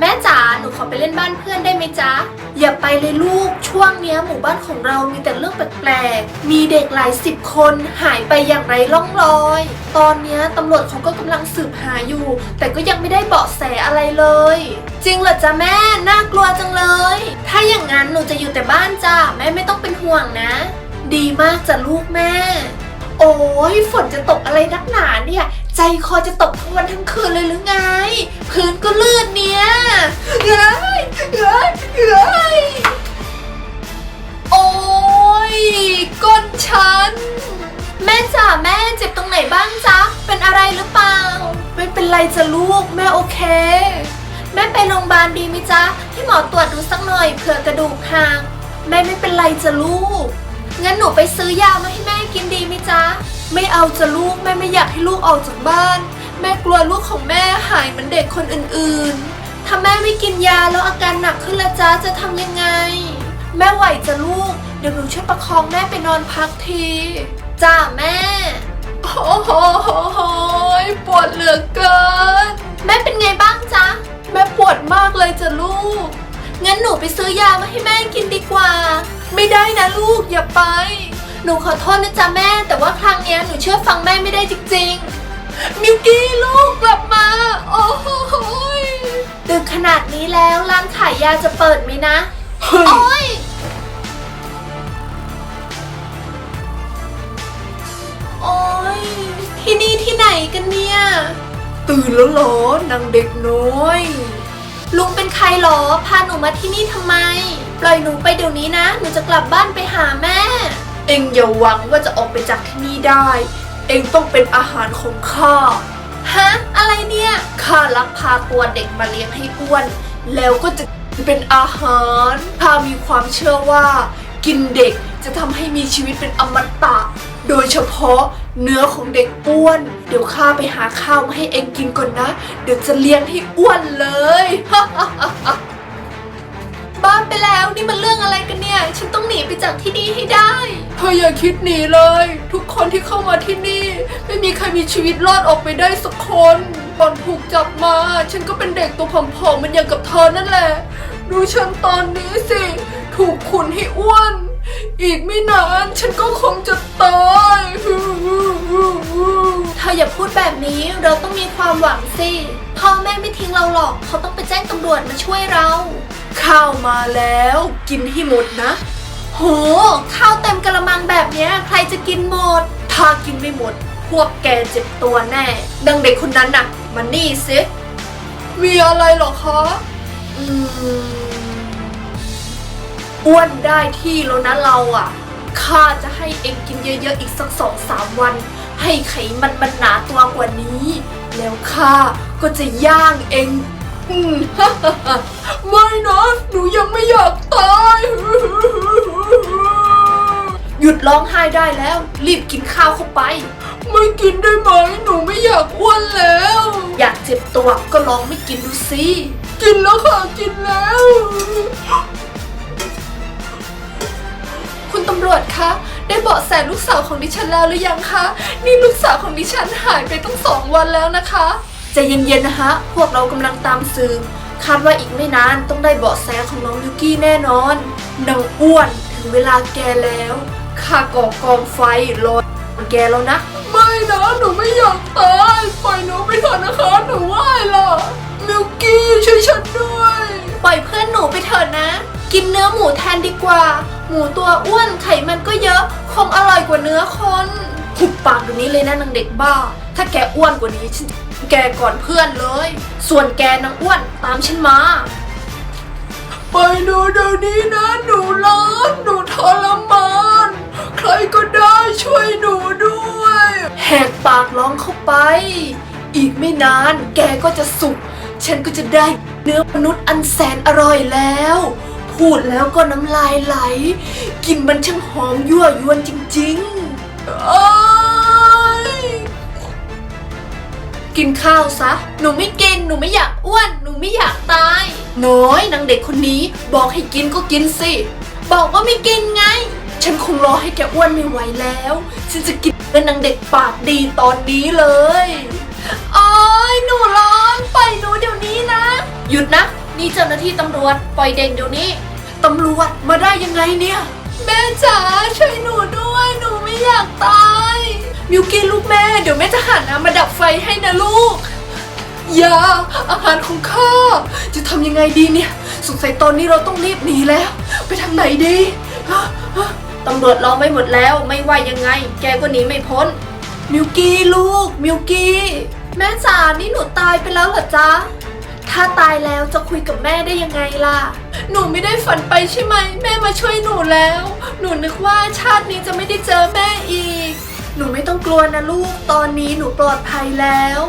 แม่จ๋าหนูขอไปเล่นบ้านเพื่อนได้ไหมจ๊ะ อย่าไปเลยลูกช่วงเนี้ยหมู่บ้านของเรามีแต่เรื่องแปลกๆ มีเด็กหลายสิบคนหายไปอย่างไรล่องลอย ตอนเนี้ยตำรวจเขาก็กำลังสืบหาอยู่ แต่ก็ยังไม่ได้เบาะแสอะไรเลย จริงเหรอจ๊ะแม่น่ากลัวจังเลย ถ้าอย่างนั้นหนูจะอยู่แต่บ้านจ้ะแม่ไม่ต้องเป็นห่วงนะ ดีมากจ้ะลูกแม่ โอ้ยฝนจะตกอะไรนักหนาเนี่ย ใจคอจะตกทั้งวันทั้งคืนเลยหรือไง พื้นก็ลื่นเนี่ยเฮ้ยเฮ้ยเฮ้ยโอ้ยก้นฉัน แม่จ๋าแม่เจ็บตรงไหนบ้างจ๊ะ เป็นอะไรหรือเปล่า ไม่เป็นไรจ้ะลูกแม่โอเค แม่ไปโรงพยาบาลดีไหมจ๊ะ ที่หมอตรวจดูสักหน่อยเผื่อกระดูกหักแม่ไม่เป็นไรจ้ะลูก งั้นหนูไปซื้อยามาให้แม่กินดีไหมจ๊ะ ไม่เอาจะลูกแม่ไม่อยากให้ลูกออกจากบ้าน แม่กลัวลูกของแม่หายเหมือนเด็กคนอื่นๆ ถ้าแม่ไม่กินยาแล้วอาการหนักขึ้นละจ๊ะจะทำยังไง แม่ไหวจะลูก เดี๋ยวหนูช่วยประคองแม่ไปนอนพักทีจ้าแม่ โอ้โหปวดเหลือเกิน แม่เป็นไงบ้างจ๊ะ แม่ปวดมากเลยจ้ะลูก งั้นหนูไปซื้อยามาให้แม่กินดีกว่า ไม่ได้นะลูกอย่าไป หนูขอโทษนะจ๊ะแม่ แต่ว่าครั้งเนี้ยหนูเชื่อฟังแม่ไม่ได้จริงๆ มิวกี้ลูกกลับมา โอ้โหยดึกขนาดนี้แล้วร้านขายยาจะเปิดไหมนะ เฮ้ย โอ้ย โอ้ย ที่นี่ที่ไหนกันเนี่ย ตื่นแล้วเหรอนางเด็กน้อย ลุงเป็นใครหรอ พาหนูมาที่นี่ทำไม ปล่อยหนูไปเดี๋ยวนี้นะ หนูจะกลับบ้านไปหาแม่เอ็งอย่าหวังว่าจะออกไปจากที่นี่ได้ เอ็งต้องเป็นอาหารของข้า ฮะ อะไรเนี่ย ข้าลักพาตัวเด็กมาเลี้ยงให้อ้วน แล้วก็จะเป็นอาหาร ข้ามีความเชื่อว่า กินเด็กจะทำให้มีชีวิตเป็นอมตะ โดยเฉพาะเนื้อของเด็กอ้วน เดี๋ยวข้าไปหาข้าวมาให้เอ็งกินก่อนนะ เดี๋ยวจะเลี้ยงให้อ้วนเลย บ้าไปแล้วนี่มันเรื่องอะไรกันเนี่ย ฉันต้องหนีไปจากที่นี่ให้ได้ เธออย่าคิดหนีเลย ทุกคนที่เข้ามาที่นี่ ไม่มีใครมีชีวิตรอดออกไปได้สักคนตอนถูกจับมา ฉันก็เป็นเด็กตัวผอมๆมันอย่างกับเธอนั่นแหละ ดูฉันตอนนี้สิ ถูกขุนให้อ้วน อีกไม่นานฉันก็คงจะตายเธออย่าพูดแบบนี้เราต้องมีความหวังสิพ่อแม่ไม่ทิ้งเราหรอก เขาต้องไปแจ้งตำรวจมาช่วยเรา ข้าวมาแล้ว กินให้หมดนะ โห ข้าวเต็มกระมังแบบเนี้ย ใครจะกินหมด ถ้ากินไม่หมด พวกแกเจ็บตัวแน่ ดังเด็กคนนั้นน่ะ มานี่สิมีอะไรเหรอคะ อืม อ้วนได้ที่แล้วนะเราอะ ข้าจะให้เองกินเยอะๆอีกสักสองสามวัน ให้ไขมันมันหนาตัวกว่านี้ แล้วข้าก็จะย่างเองอืม ไม่นะ หนูยังไม่อยากตาย หยุดร้องไห้ได้แล้ว รีบกินข้าวเข้าไป ไม่กินได้ไหมหนูไม่อยากอ้วนแล้ว อยากเจ็บตัวก็ลองไม่กินดูสิกินแล้วค่ะกินแล้ว คุณตำรวจคะได้เบาะแสลูกสาวของดิฉันแล้วหรือยังคะนี่ลูกสาวของดิฉันหายไปตั้งสองวันแล้วนะคะใจเย็นๆนะคะพวกเรากำลังตามสืบคาดว่าอีกไม่นานต้องได้เบาะแสของน้องยูกี้แน่นอนนางอ้วนถึงเวลาแกแล้ว ข้าก่อกองไฟรอแกแล้วนะ ไม่นะหนูไม่อยากตายปล่อยหนูไปเถอะนะคะหนูไหวล่ะมิวกี้ช่วยฉันด้วย ปล่อยเพื่อนหนูไปเถอะนะ กินเนื้อหมูแทนดีกว่า หมูตัวอ้วนไขมันก็เยอะ คงอร่อยกว่าเนื้อคนหุบปากเดี๋ยวนี้เลยนะนางเด็กบ้า ถ้าแกอ้วนกว่านี้ฉันจะแกก่อนเพื่อนเลย ส่วนแกนางอ้วนตามฉันมาไปหนูเดี๋ยวนี้นะหนูร้อนหนูทรมานใครก็ได้ ช่วยหนูด้วยแหกปากร้องเข้าไป อีกไม่นานแกก็จะสุก ฉันก็จะได้เนื้อมนุษย์อันแสนอร่อยแล้ว พูดแล้วก็น้ำลายไหลกลินมันช่างหอมยั่วยวนจริงๆอ้ายกินข้าวซะ หนูไม่กิน หนูไม่อยากอ้วน หนูไม่อยากตาย น้อยนางเด็กคนนี้ บอกให้กินก็กินสิ บอกว่าไม่กินไง ฉันคงรอให้แกอ้วนไม่ไหวแล้ว ฉันจะกินเป็นนางเด็กปากดีตอนนี้เลยโอ้ยหนูร้อนปล่อยหนูเดี๋ยวนี้นะ หยุดนะ นี่เจ้าหน้าที่ตำรวจปล่อยเด็กเดี๋ยวนี้ตำรวจมาได้ยังไงเนี่ย แม่จ๋าช่วยหนูด้วย หนูไม่อยากตายมิวกี้ลูกแม่ เดี๋ยวแม่จะหาน้ำมาดับไฟให้นะลูกอย่าอาหารของข้าจะทำยังไงดีเนี่ย สงสัยตอนนี้เราต้องรีบหนีแล้ว ไปทางไหนดีฮะ ตำรวจล้อมไว้หมดแล้วไม่ว่ายังไง แกก็หนีไม่พ้น มิวกี้ลูก มิวกี้ แม่จ๋านี่หนูตายไปแล้วเหรอจ๊ะ ถ้าตายแล้วจะคุยกับแม่ได้ยังไงล่ะ หนูไม่ได้ฝันไปใช่ไหม แม่มาช่วยหนูแล้ว หนูนึกว่าชาตินี้จะไม่ได้เจอแม่อีก หนูไม่ต้องกลัวนะลูก ตอนนี้หนูปลอดภัยแล้ว